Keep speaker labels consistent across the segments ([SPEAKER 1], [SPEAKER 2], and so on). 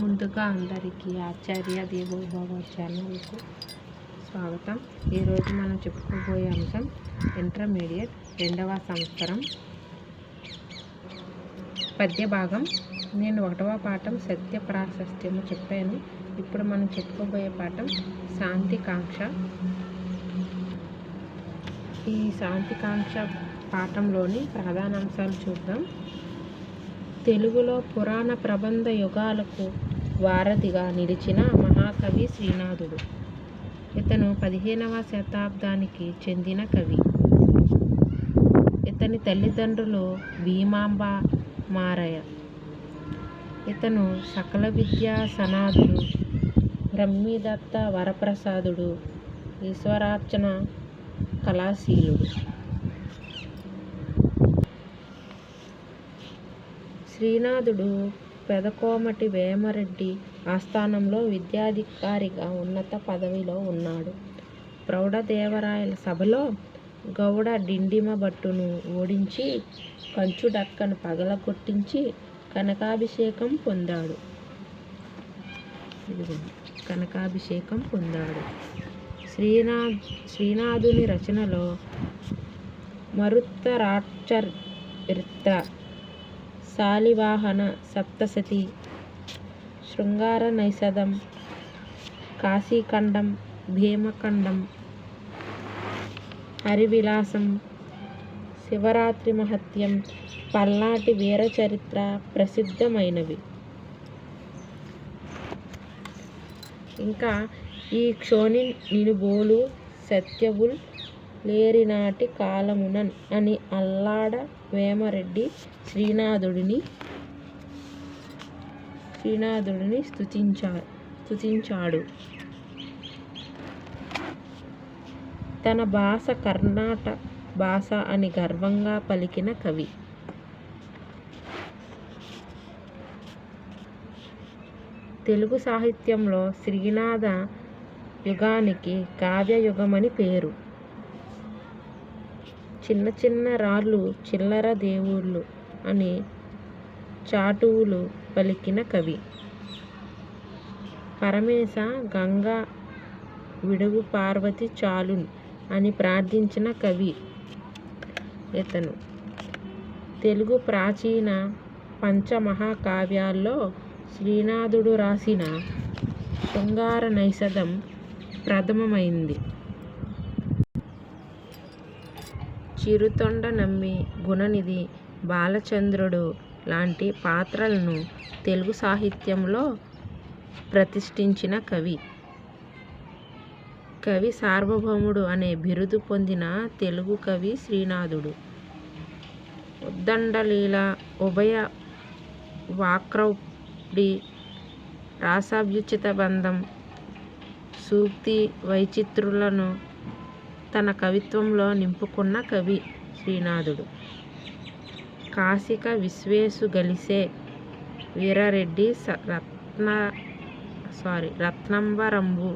[SPEAKER 1] ముందుగా అందరికీ ఆచార్య దేవోభవ ఛానల్కు స్వాగతం. ఈరోజు మనం చెప్పుకోబోయే అంశం ఇంటర్మీడియట్ రెండవ సంవత్సరం. పద్య భాగం. నేను ఒకటవ పాఠం సత్య ప్రాశస్త్యము చెప్పాను. ఇప్పుడు మనం చెప్పుకోబోయే పాఠం శాంతికాంక్ష. ఈ శాంతికాంక్ష పాఠంలోని ప్రధాన అంశాలు చూద్దాం. తెలుగులో పురాణ ప్రబంధ యుగాలకు వారధిగా నిలిచిన మహాకవి శ్రీనాథుడు. ఇతను పదిహేనవ శతాబ్దానికి చెందిన కవి. ఇతని తల్లిదండ్రులు భీమాంబ మారయ్య. ఇతను సకల విద్యా సనాథుడు బ్రహ్మిదత్త వరప్రసాదుడు ఈశ్వరార్చన కళాశీలుడు. శ్రీనాథుడు పెదకోమటి వేమరెడ్డి ఆస్థానంలో విద్యాధికారిగా ఉన్నత పదవిలో ఉన్నాడు. ప్రౌఢదేవరాయల సభలో గౌడ డిండిమ భట్టును ఓడించి కంచుడక్కను పగలగొట్టించి కనకాభిషేకం పొందాడు. కనకాభిషేకం పొందాడు. శ్రీనాథ్ శ్రీనాథుని రచనలో మరుత్తరాచరిత్ర శాలివాహన సప్తసతి శృంగార నైషధం కాశీఖండం భీమఖండం హరివిలాసం శివరాత్రి మహత్యం పల్నాటి వీరచరిత్ర ప్రసిద్ధమైనవి. ఇంకా ఈ క్షోణి నినుబోలు సత్యవుల్ లేరినాటి కాలమునన్ అని అల్లాడ వేమరెడ్డి శ్రీనాథుడిని శ్రీనాథుడిని స్తుతించా స్తుతించాడు. తన భాష కర్ణాట భాష అని గర్వంగా పలికిన కవి. తెలుగు సాహిత్యంలో శ్రీనాథ యుగానికి కావ్యయుగమని పేరు. చిన్న చిన్న రాళ్ళు చిల్లర దేవుళ్ళు అని చాటువులు పలికిన కవి. పరమేశ గంగా విడుగు పార్వతి చాలున్ అని ప్రార్థించిన కవి ఇతను. తెలుగు ప్రాచీన పంచమహాకావ్యాల్లో శ్రీనాథుడు రాసిన శృంగార నైషధం ప్రథమమైంది. చిరుతొండ నమ్మి గుణనిధి బాలచంద్రుడు లాంటి పాత్రలను తెలుగు సాహిత్యంలో ప్రతిష్ఠించిన కవి. కవి సార్వభౌముడు అనే బిరుదు పొందిన తెలుగు కవి శ్రీనాథుడు. ఉద్దండలీల ఉభయ వాక్రౌడి రాసాభ్యుచిత బంధం సూక్తి వైచిత్రులను తన కవిత్వంలో నింపుకున్న కవి శ్రీనాథుడు. కాశిక విశ్వేశు గలిసే వీరారెడ్డి స రత్న సారీ రత్నంబరంబు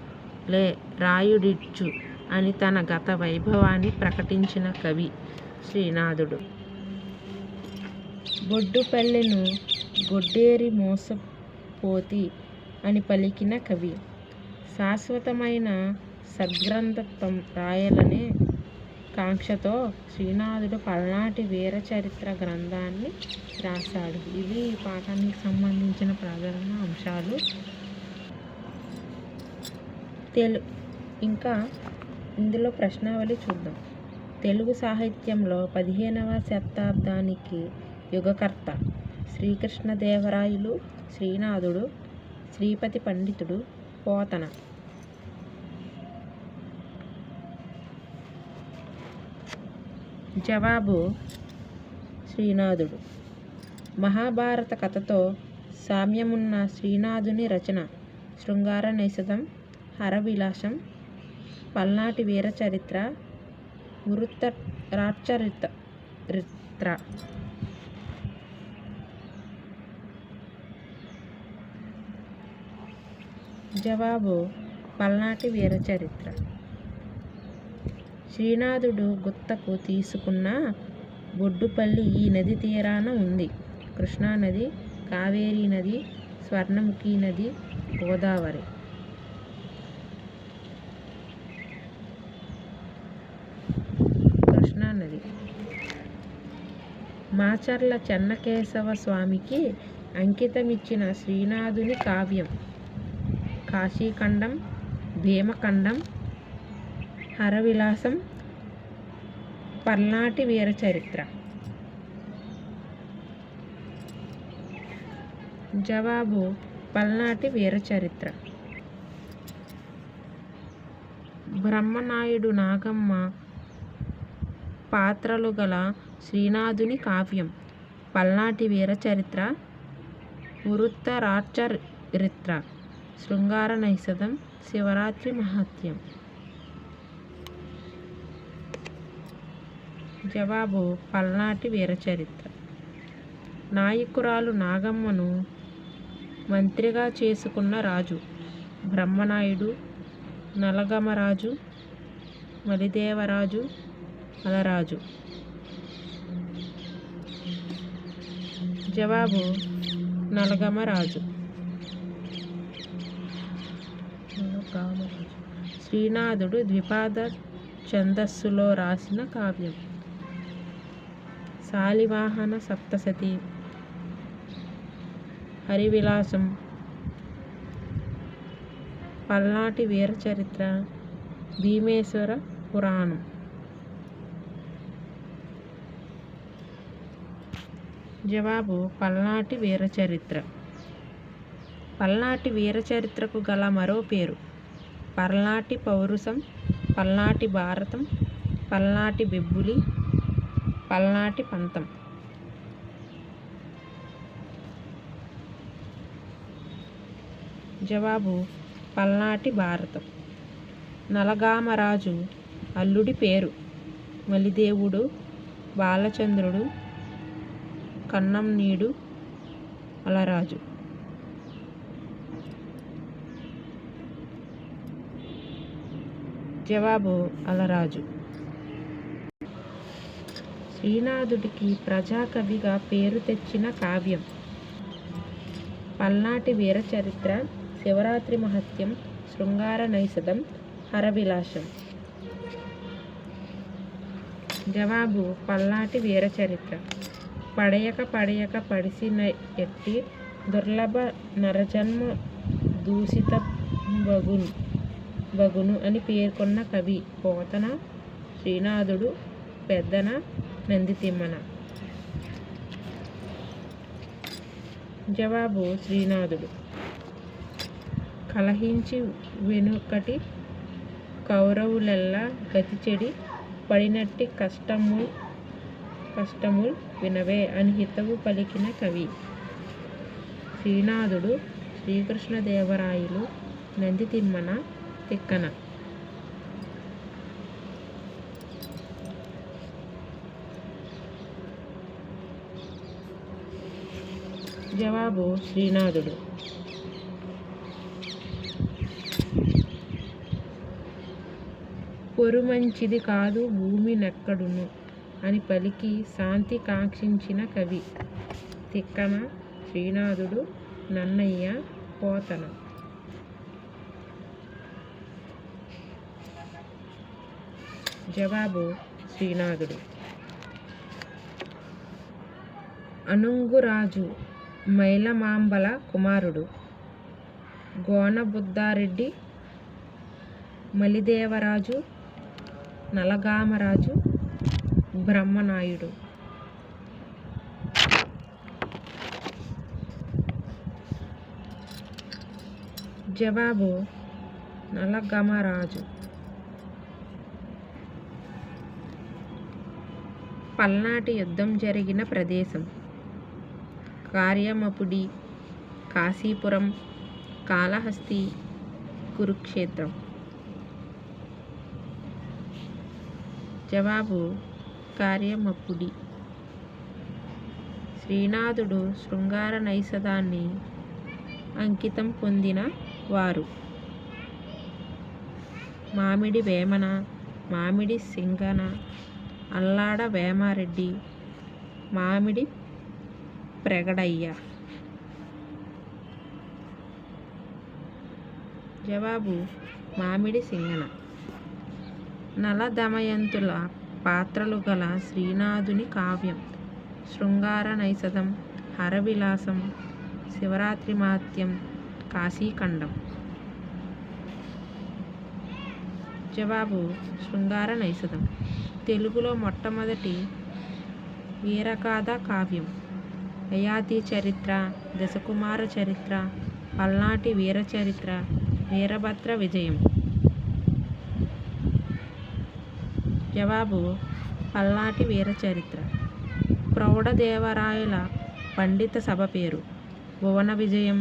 [SPEAKER 1] లే రాయుడిచ్చు అని తన గత వైభవాన్ని ప్రకటించిన కవి శ్రీనాథుడు. బొడ్డుపల్లెను గొడ్డేరి మోసపోతి అని పలికిన కవి. శాశ్వతమైన సద్గ్రంథత్వం రాయాలనే కాంక్షతో శ్రీనాథుడు పల్నాటి వీరచరిత్ర గ్రంథాన్ని రాశాడు. ఇవి ఈ పాఠానికి సంబంధించిన ప్రధాన అంశాలు. తెలు ఇంకా ఇందులో ప్రశ్నావళి చూద్దాం. తెలుగు సాహిత్యంలో పదిహేనవ శతాబ్దానికి యుగకర్త శ్రీకృష్ణదేవరాయలు శ్రీనాథుడు శ్రీపతి పండితుడు పోతన జవాబు శ్రీనాథుడు. మహాభారత కథతో సామ్యమున్న శ్రీనాథుని రచన శృంగార నిషదం హరవిలాసం పల్నాటి వీర చరిత్ర వృత్త రాచరిత రిత్ర. జవాబు పల్నాటి వీర చరిత్ర. శ్రీనాథుడు గుత్తకు తీసుకున్న బొడ్డుపల్లి ఈ నది తీరాన ఉంది. కృష్ణానది కావేరీ నది స్వర్ణముఖి నది గోదావరి. కృష్ణానది మాచర్ల చెన్నకేశవ స్వామికి అంకితమిచ్చిన శ్రీనాథుని కావ్యం. కాశీఖండం భీమఖండం హరవిలాసం పల్నాటి వీర చరిత్ర. జవాబు పల్నాటి వీర చరిత్ర. బ్రహ్మనాయుడు నాగమ్మ పాత్రలు గల శ్రీనాథుని కావ్యం పల్నాటి వీర చరిత్ర. వృత్తరాచరిత్ర శృంగార నైషధం శివరాత్రి మహాత్యం జవాబు పల్నాటి వీరచరిత్ర నాయకురాలు నాగమ్మను మంత్రిగా చేసుకున్న రాజు బ్రహ్మనాయుడు నలగమరాజు మలిదేవరాజు అలరాజు జవాబు నలగమరాజు. శ్రీనాథుడు ద్విపాద ఛందస్సులో రాసిన కావ్యం. శాలివాహన సప్తసతి హరివిలాసం. పల్నాటి వీరచరిత్ర. భీమేశ్వర పురాణం. జవాబు పల్నాటి వీరచరిత్ర. పల్నాటి వీరచరిత్రకు గల మరో పేరు పల్నాటి పౌరుషం పల్నాటి భారతం పల్నాటి బెబ్బులి పల్నాటి పంతం. జవాబు పల్నాటి భారతం. నలగామరాజు అల్లుడి పేరు. మలిదేవుడు బాలచంద్రుడు కన్నంనీడు అలరాజు. జవాబు అలరాజు. శ్రీనాథుడికి ప్రజాకవిగా పేరు తెచ్చిన కావ్యం. పల్నాటి వీరచరిత్ర శివరాత్రి మహత్యం శృంగార నైషదం హరవిలాసం. జవాబు పల్నాటి వీరచరిత్ర. పడయక పడయక పడిసిన ఎట్టి దుర్లభ నరజన్మ దూషిత బగును బగును అని పేర్కొన్న కవి పోతన శ్రీనాథుడు పెద్దన నంది తిమ్మన జవాబు శ్రీనాథుడు కలహించి వెనుకటి కౌరవులెల్లా గతిచెడి పడినట్టి కష్టము కష్టముల్ వినవే అని హితవు పలికిన కవి. శ్రీనాథుడు శ్రీకృష్ణదేవరాయలు నంది తిమ్మన తిక్కన. జవాబు శ్రీనాథుడు. పొరు మంచిది కాదు భూమి నెక్కడును అని పలికి శాంతి కాంక్షించిన కవి. తిక్కన శ్రీనాథుడు నన్నయ్య పోతన. జవాబు శ్రీనాథుడు. అనుంగురాజు మైలమాంబల కుమారుడు. గోనబుద్ధారెడ్డి మలిదేవరాజు నలగామరాజు బ్రహ్మనాయుడు. జవాబు నలగమరాజు. పల్నాటి యుద్ధం జరిగిన ప్రదేశం. కార్యమపుడి కాశీపురం కాళహస్తి కురుక్షేత్రం. జవాబు కార్యమప్పుడి శ్రీనాథుడు శృంగార నైసదాన్ని అంకితం పొందిన వారు. మామిడి వేమన మామిడి సింగన అల్లాడ వేమారెడ్డి మామిడి ప్రెగడయ్య. జవాబు మామిడి సింగన. నల దమయంతుల పాత్రలు గల శ్రీనాథుని కావ్యం. శృంగార నైసదం హరవిలాసం శివరాత్రి మాత్యం కాశీఖండం. జవాబు శృంగార నైసదం. తెలుగులో మొట్టమొదటి వీరగాథ కావ్యం. యయాతి చరిత్ర దశకుమార చరిత్ర పల్నాటి వీర చరిత్ర వీరభద్ర విజయం. జవాబు పల్నాటి వీర చరిత్ర. ప్రౌఢదేవరాయల పండిత సభ పేరు. భువన విజయం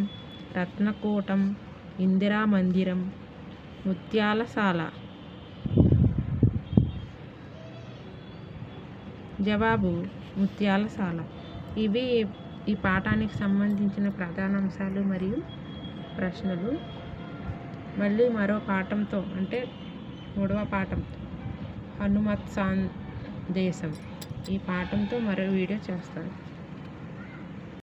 [SPEAKER 1] రత్నకూటం ఇందిరా మందిరం ముత్యాలశాల జవాబు ముత్యాలశాల ఇవి ఈ పాఠానికి సంబంధించిన ప్రధాన అంశాలు మరియు ప్రశ్నలు. మళ్ళీ మరో పాఠంతో అంటే మూడవ పాఠం హనుమత్ సందేశం. ఈ పాఠంతో మరో వీడియో చేస్తాను.